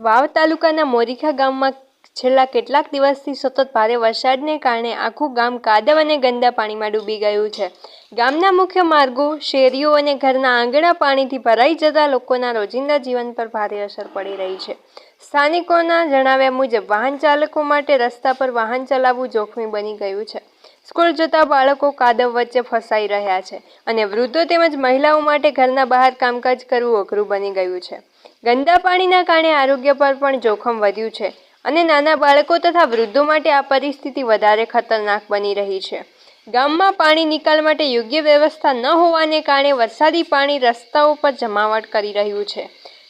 વાવ તાલુકાના મોરીખા ગામમાં છેલ્લા કેટલાક દિવસથી સતત ભારે વરસાદને કારણે આખું ગામ કાદવ અને ગંદા પાણીમાં ડૂબી ગયું છે. ગામના મુખ્ય માર્ગો, શેરીઓ અને ઘરના આંગણા પાણીથી ભરાઈ જતા લોકોના રોજિંદા જીવન પર ભારે અસર પડી રહી છે. સ્થાનિકોના જણાવ્યા મુજબ, વાહન ચાલકો માટે રસ્તા પર વાહન ચલાવવું જોખમી બની ગયું છે. સ્કૂલ જતા બાળકો કાદવ વચ્ચે ફસાઈ રહ્યા છે અને વૃદ્ધો તેમજ મહિલાઓ માટે ઘરના બહાર કામકાજ કરવું અઘરું બની ગયું છે. ગંદા પાણીના કારણે આરોગ્ય પર પણ જોખમ વધ્યું છે અને નાના બાળકો તથા વૃદ્ધો માટે આ પરિસ્થિતિ વધારે ખતરનાક બની રહી છે. ગામમાં પાણી નિકાલ માટે યોગ્ય વ્યવસ્થા ન હોવાને કારણે વરસાદી પાણી રસ્તાઓ પર જમાવટ કરી રહ્યું છે.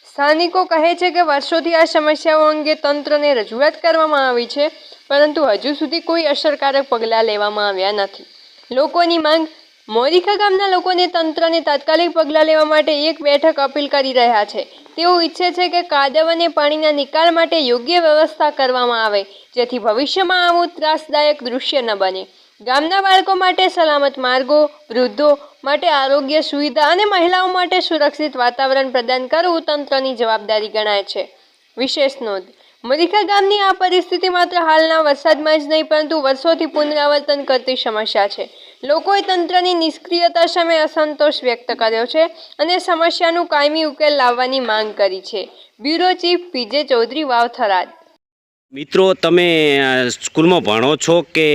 સ્થાનિકો કહે છે કે વર્ષોથી આ સમસ્યાઓ અંગે તંત્રને રજૂઆત કરવામાં આવી છે, પરંતુ હજુ સુધી કોઈ અસરકારક પગલાં લેવામાં આવ્યા નથી. લોકોની માંગ, મોરીખા ગામના લોકોને તંત્રને તાત્કાલિક પગલાં લેવા માટે એક બેઠક અપીલ કરી રહ્યા છે. તેઓ ઈચ્છે છે કે કાદવ અને પાણીના નિકાલ માટે યોગ્ય વ્યવસ્થા કરવામાં આવે, જેથી ભવિષ્યમાં આવું ત્રાસદાયક દૃશ્ય ન બને. ગામના બાળકો માટે સલામત માર્ગો, વૃદ્ધો માટે આરોગ્ય સુવિધા અને મહિલાઓ માટે સુરક્ષિત વાતાવરણ પ્રદાન કરવું તંત્રની જવાબદારી ગણાય છે. વિશેષ નોંધ મરીખા ગામની આ પરિસ્થિતિ માત્ર હાલના વરસાદમાં જ નહીં પરંતુ વર્ષોથી પુનરાવર્તન કરતી સમસ્યા છે. લોકોએ તંત્રની નિષ્ક્રિયતા સામે અસંતોષ વ્યક્ત કર્યો છે અને સમસ્યાનું કાયમી ઉકેલ લાવવાની માંગ કરી છે. Bureau chief PJ Chaudhary Vav Tharad. મિત્રો તમે સ્કૂલમાં ભણો છો કે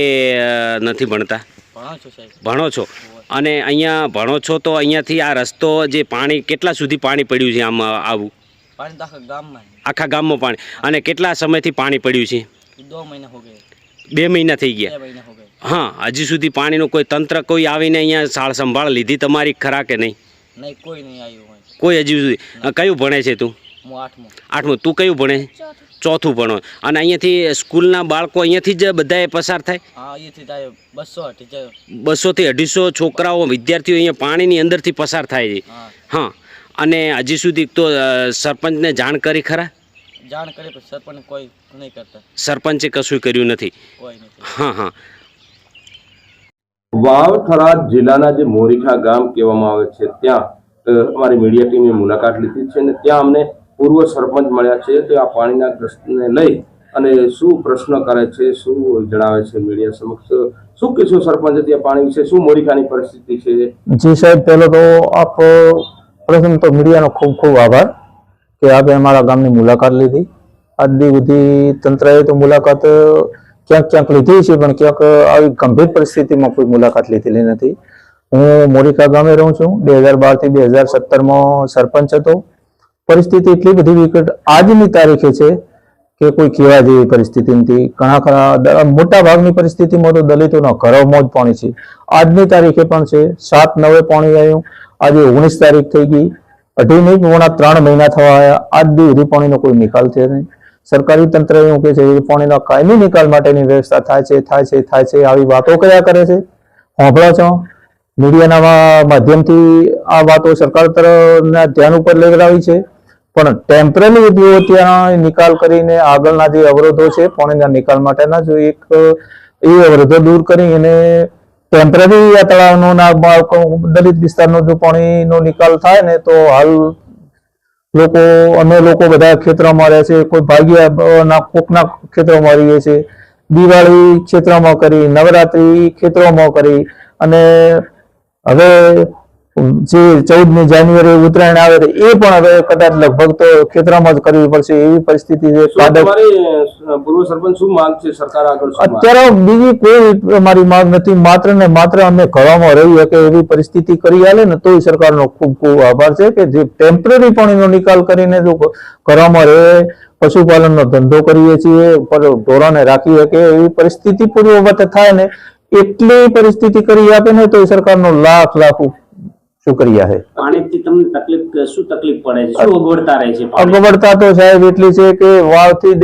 નથી ભણતા? ભણો છો સાહેબ. ભણો છો. અને અહીંયા ભણો છો તો અહીંયાથી આ રસ્તો જે પાણી કેટલા સુધી પાણી પડ્યું છે આમ આવું? આખા ગામમાં પાણી. અને કેટલા સમયથી પાણી પડ્યું છે? બે મહિના થઈ ગયા. હા હજી સુધી પાણીનું કોઈ તંત્ર કોઈ આવીને અહીંયા સાળ સંભાળ લીધી તમારી ખરા કે નહીં? કોઈ નહીં આવ્યું કોઈ હજી સુધી? કયું ભણે છે તું? આઠમું. તું કયું ભણે? ચોથું. ભણો. અને અહીંયાથી સ્કૂલના બાળકો અહીંયાથી જ બધાએ પસાર થાય? બસો થી અઢીસો છોકરાઓ વિદ્યાર્થીઓ અહીંયા પાણીની અંદરથી પસાર થાય છે. હા. અને હજી સુધી તો સરપંચને જાણ કરી ખરા? જાણ કરી પણ સરપંચ કોઈ નહીં કરતા. સરપંચે કશું કર્યું નથી. હા હા. વાવ થરાદ જિલ્લાના જે મોરીખા ગામ કહેવામાં આવે છે ત્યાં અમારી મીડિયા ટીમે મુલાકાત લીધી છે અને ત્યાં અમને પૂર્વ સરપંચ મળ્યા છે તે આ પાણીના પ્રશ્નને લઈ અને શું પ્રશ્ન કરે છે શું જણાવે છે મીડિયા સમક્ષ? શું કહેશો સરપંચ ત્યાં પાણી વિશે શું મોરીખાની પરિસ્થિતિ છે? જી સાહેબ પહેલો તો આપ પ્રથમ તો મીડિયાનો ખૂબ ખૂબ આભાર કે આપે અમારા ગામની મુલાકાત લીધી. આજ બધી તંત્રએ તો મુલાકાત ક્યાંક ક્યાંક લીધી છે, પણ ક્યાંક આવી ગંભીર પરિસ્થિતિમાં કોઈ મુલાકાત લીધેલી નથી. હું મોરિકા ગામે રહું છું. બે હજાર બારથી બે હજાર સત્તરમાં સરપંચ હતો. પરિસ્થિતિ એટલી બધી વિકટ આજની તારીખે છે કે કોઈ કહેવા જેવી પરિસ્થિતિ નથી. ઘણા ખરા મોટા ભાગની પરિસ્થિતિમાં તો દલિતોના ઘરોમાં જ પાણી છે. આજની તારીખે પણ છે. સાત નવે પાણી આવ્યું. આજે ઓગણીસ તારીખ થઈ ગઈ. અઢી નહીં, પોણા ત્રણ મહિના થવા આવ્યા. આજ દી સુધી પાણીનો કોઈ નિકાલ થયો નહીં. સરકારી તંત્ર એવું કે છે કે પાણીના કાયમી નિકાલ માટેની વ્યવસ્થા થાય છે થાય છે થાય છે, આવી વાતો કયા કરે છે. સાંભળો છો? મીડિયાના માધ્યમથી આ વાતો સરકાર તરફના ધ્યાન ઉપર લેવડાવી છે. પણ ટેમ્પરરી ઉદ્યોગો ત્યાં નિકાલ કરીને આગળના જે અવરોધો છે પાણીના નિકાલ માટેના જો એક, એ અવરોધો દૂર કરી અને ટેમ્પરરી આ તળાવનો દલિત વિસ્તારનો જો પાણીનો નિકાલ થાય ને તો હાલ લોકો અમે લોકો બધા ખેતરોમાં રહે છે, કોઈ ભાગ્યના, કોકના ખેતરોમાં રહીએ છે. દિવાળી ક્ષેત્રમાં કરી, નવરાત્રી ખેતરોમાં કરી અને હવે જે ચૌદમી જાન્યુઆરી ઉત્તરાયણ આવે છે એ પણ હવે કદાચ લગભગ તો ખેતરોમાં જ કરવી પડશે એવી પરિસ્થિતિ છે. શું કાદવ તમારી અ, પૂર્વ સરપંચ શું માંગ છે સરકાર આગળ અત્યારે બીજી કોઈ મારી માંગ નથી. માત્ર ને માત્ર અમે ઘરમાં રહી કે એવી પરિસ્થિતિ કરી આલે ને તોય સરકારનો ખૂબ ખૂબ આભાર છે કે જે ટેમ્પરરી એનો નિકાલ કરીને જો ઘરમાં રહે પશુપાલનનો ધંધો કરીએ છીએ ઢોરાને રાખીએ કે એવી પરિસ્થિતિ પૂર્વવત થાય ને એટલી પરિસ્થિતિ કરી આપે ને તો સરકારનો લાખ લાખ શુક્રિયા છે પાણીથી તમને તકલીફ શું તકલીફ પડે છે? શું અગવડતા રહે છે અગવડતા તો સાહેબ એટલી છે કે વાવથી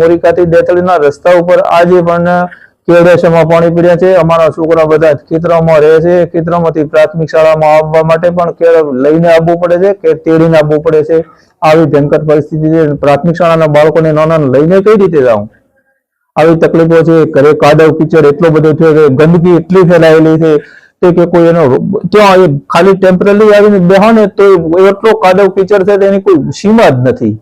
મોરિકાથી દેતળીના રસ્તા ઉપર આજે પણ કેવડેશામાં પાણી પીડ્યા છે. અમારા છોકરા બધા ખેતરોમાં રહે છે. ખેતરોમાંથી પ્રાથમિક શાળામાં આવવા માટે પણ કેળ લઈને આવવું પડે છે કે તેડીને આવવું પડે છે. આવી ભયંકર પરિસ્થિતિ છે. પ્રાથમિક શાળાના બાળકોને નાના લઈને કઈ રીતે જાઉં? આવી તકલીફો છે. ઘરે કાદવ કિચડ એટલો બધો થયો છે. ગંદકી એટલી ફેલાયેલી છે. તે કે કોઈ એનો ત્યાં એ ખાલી ટેમ્પરરી આવીને બેહો ને તો એટલો કાદવ કીચડ છે તેની કોઈ સીમા જ નથી.